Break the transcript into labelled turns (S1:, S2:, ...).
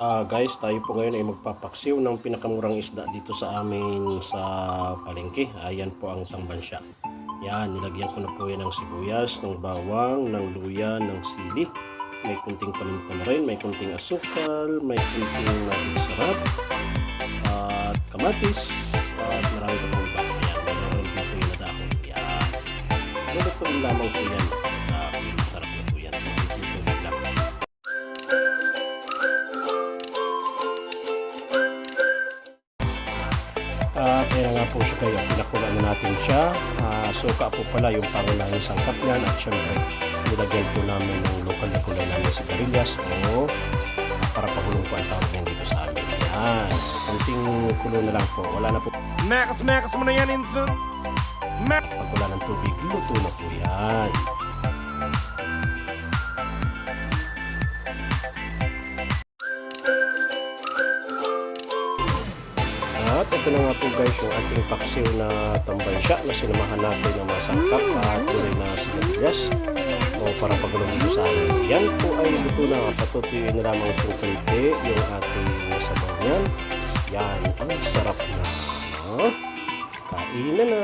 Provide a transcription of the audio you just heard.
S1: Ah, guys, tayo po ngayon ay magpapaksiw ng pinakamurang isda dito sa amin sa palengke. Ayan po ang tambansya. Yan, nilagyan ko na po yan ng sibuyas, ng bawang, ng luya, ng sili. May kunting paminta na rin, may kunting asukal, may kunting uh, sarap, at kamatis, at marami pa pong iba. Ayan, meron dito yung nadahon. Yan. Lulutuin lamang po yan. At ayan nga po siya kayo, pinakulaan na natin siya. Ah, suka po pala yung pangunahing sangkap niyan at syempre nilagyan po namin ng lokal na kulay namin sa garillas o ah, para pahulong po ang tawag niyan dito sa amin. Yan. Kunting kulo na lang po. Wala na po
S2: Mekas, mekas mo na yan, Insun. Mek!
S1: pag wala ng tubig. Luto na po yan. At ito na nga po guys yung ating paksiw na tambansya na sinamahan natin ng mga sangkap at tuloy na sigarilyas o para pagulong sa amin. Yan po ay luto na. Patutuyin na lamang po kunti yung ating sabaw niyan. Yan, ang sarap na. Kain na na.